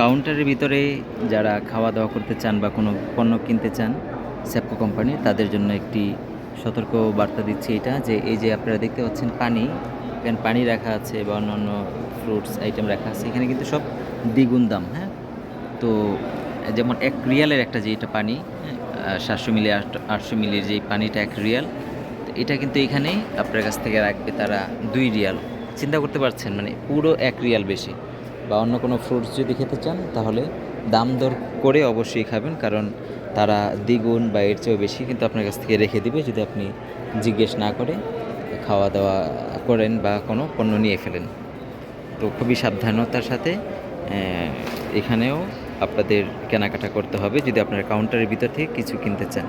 কাউন্টারের ভিতরে যারা খাওয়া দাওয়া করতে চান বা কোনো পণ্য কিনতে চান স্যাপকো কোম্পানি, তাদের জন্য একটি সতর্ক বার্তা দিচ্ছি এটা যে, এই যে আপনারা দেখতে পাচ্ছেন পানি, এখানে পানি রাখা আছে বা অন্যান্য ফ্রুটস আইটেম রাখা আছে, এখানে কিন্তু সব দ্বিগুণ দাম হ্যাঁ? তো যেমন এক রিয়ালের একটা যে এটা পানি সাতশো মিলি আটশো মিলির যে পানিটা এক রিয়াল এটা কিন্তু এখানেই আপনার কাছ থেকে রাখবে তারা দুই রিয়াল। চিন্তা করতে পারছেন মানে পুরো এক রিয়াল বেশি। বা অন্য কোনো ফ্রুটস যদি খেতে চান, তাহলে দাম দর করে অবশ্যই খাবেন, কারণ তারা দ্বিগুণ বা এর চেয়েও বেশি কিন্তু আপনার কাছ থেকে রেখে দিবে, যদি আপনি জিজ্ঞেস না করে খাওয়া দাওয়া করেন বা কোনো পণ্য নিয়ে ফেলেন। তো খুবই সাবধানতার সাথে এখানেও আপনাদের কেনাকাটা করতে হবে, যদি আপনার কাউন্টারের ভিতর থেকে কিছু কিনতে চান।